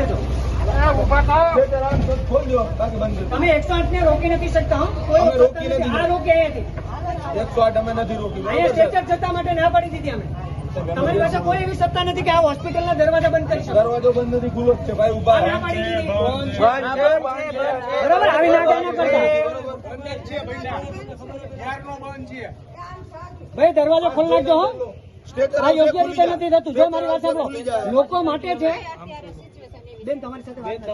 દેજો સ્ટેટર આમ તો ખોલ દો, બાકી બંધ કરી દો. તમે એકસો આઠ ને રોકી નથી શકતા હો. કોઈ અમે રોકતા રોકી નથી. નથી. આ રોકે અહીંયાથી. એકસો આઠ અમે નથી રોકી. અહીંયા સ્ટેચર જતા માટે ના પાડી દીધી અમે. તમારી પાસે કોઈ એવી સત્તા નથી કે આ હોસ્પિટલના દરવાજા બંધ કરી દરવાજો બંધ નથી ખુલ્લો છે. ભાઈ ઊભા. બરાબર આવી ના કરતા. ભાઈ દરવાજો ખોલી નાખજો હો. આ યોગ્ય રીતે નથી થતું. જો મારી વાત. સાંભળો. લોકો માટે છે. બેન તમારી સાથે વાત નથી.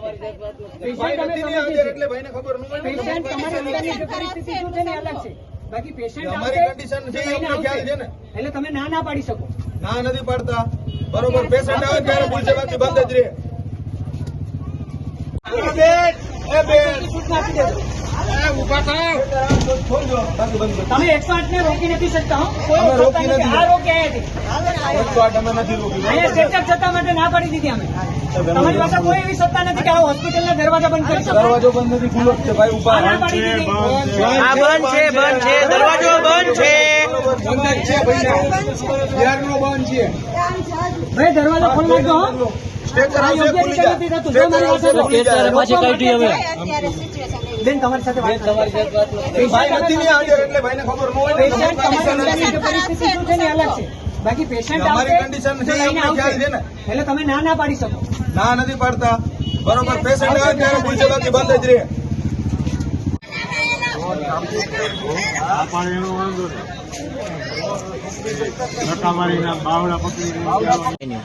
ભાઈ પેશન્ટ નથી ને સમજીએ હાજર એટલે ભાઈને ખબર ન હોય. પેશન્ટ તમારી અંદરની પરિસ્થિતિ શું છે ને અલગ છે. બાકી પેશન્ટ અમારી કન્ડિશન છે, તો ખ્યાલ છે ને. એટલે તમે ના ના પાડી શકો. ના નથી પાડતા. બરોબર પેશન્ટ આવે ત્યારે ખુલશે બાકી બંધ જ રહે. તમે એકસો આઠ ને રોકી નથી શકતા હો. કોઈ અમે સત્તા રોકી નથી. નથી. આ રોકે અહીંયાથી એકસો આઠ અમે નથી રોકી અહીંયા સ્ટેચર જતા માટે ના પાડી દીધી અમે. તમારી પાસે કોઈ એવી સત્તા નથી કે આ હોસ્પિટલના દરવાજા બંધ કરી દરવાજો બંધ નથી ખુલ્લો છે ભાઈ ઊભા આ ના પાડી દીધી. આ બંધ છે બંધ છે. દરવાજો બંધ છે. બંધ છે ભાઈ. બિહારનો બંધ છે. ભાઈ દરવાજો ખોલી નાખજો બેન તમારી સાથે વાત ભાઈ નથી ને હાજર એટલે ભાઈને ખબર ન હોય પેશન્ટ તમારી અંદરની પરિસ્થિતિ શું છે ને અલગ છે. બાકી પેશન્ટ અમારી આવશે condition તો છે, લઈને અમને ખ્યાલ છે ને. આવશે એટલે તમે ના ના પાડી શકો. ના નથી પાડતા. બરોબર પેશન્ટ આવે ત્યારે ખુલશે બાકી બંધ જ રહે. ધક્કામારીના બાવડા પકડી